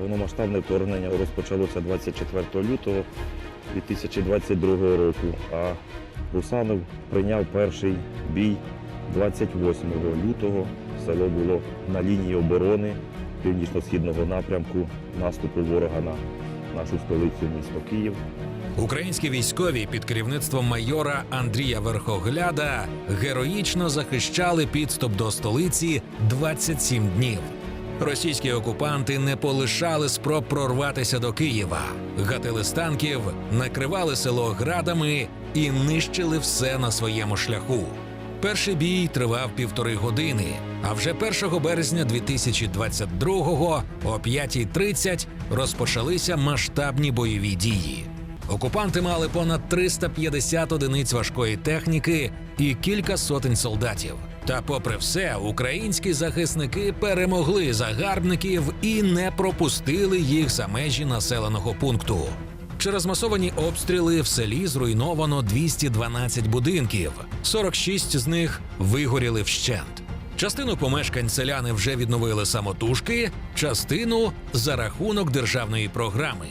Повномасштабне вторгнення розпочалося 24 лютого 2022 року, а Русанов прийняв перший бій 28 лютого. Село було на лінії оборони північно-східного напрямку наступу ворога на нашу столицю місто Київ. Українські військові під керівництвом майора Андрія Верхогляда героїчно захищали підступ до столиці 27 днів. Російські окупанти не полишали спроб прорватися до Києва, гатили з танків, накривали село градами і нищили все на своєму шляху. Перший бій тривав півтори години. А вже 1 березня 2022-го о 5.30 розпочалися масштабні бойові дії. Окупанти мали понад 350 одиниць важкої техніки і кілька сотень солдатів. Та, попри все, українські захисники перемогли загарбників і не пропустили їх за межі населеного пункту. Через масовані обстріли в селі зруйновано 212 будинків, 46 з них вигоріли вщент. Частину помешкань селяни вже відновили самотужки, частину за рахунок державної програми.